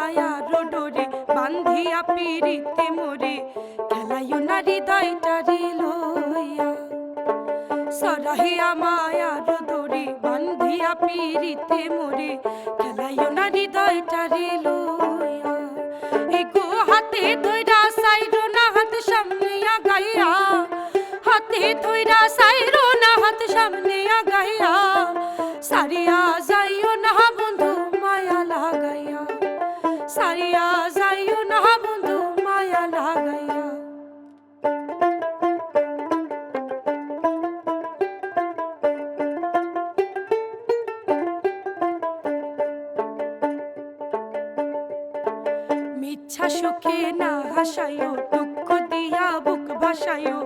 মায়া রোডরে, বান্ধিয়া পিরিতে মোরে, খেলাইও না হৃদয়টারে লইয়া। সরাহিয়া মায়া রোডরে বান্ধিয়া পিরিতে মোরে, খেলাইও না হৃদয়টারে লইয়া। এগো হাতে ধইরা সাইরো না হাত সামনে আগাইয়া। হাতে ধইরা সাইরো না হাত সামনে আগাইয়া। মিচ্ছা সুখে না হাসায়ো দুঃখ দিয়া বুক ভাসায়ো।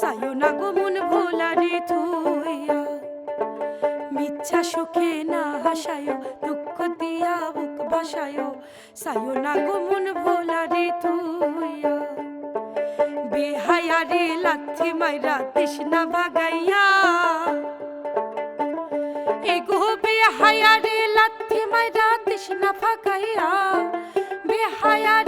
সায়ো না গো মন ভোলারে থুইয়া মিচ্ছা সুখে না হাসায়ো দুঃখ দিয়া বুক ভাসায়ো। সায়ো না গো মন ভোলারে থুইয়া বেহায়ারে লাথি মাইরা তৃষ্ণা বাগাইয়া এগো বেহায়ারে লাথি মাইরা তৃষ্ণা ফাগাইয়া বেহায়ারে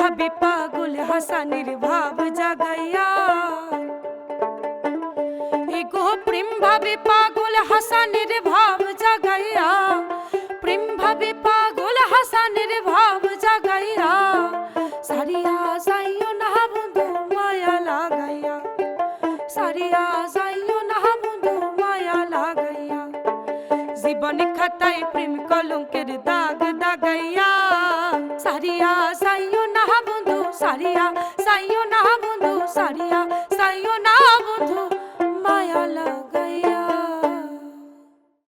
ভাবে পাগল হাসানের ভাব জাগাইয়া। এগো প্রেম ভাবে পাগল হাসানের ভাব জাগাইয়া। প্রেম ভাবে পাগল হাসানের ভাব জাগাইয়া। সারিয়া যাইও না বন্ধু, মায়া লাগাইয়া। সারিয়া যাইও জীবনে খাতায় প্রেম কলঙ্কের দাগ দাগাইয়া, সারিয়া সাইও না বন্ধু, সারিয়া সাইও না বন্ধু, সারিয়া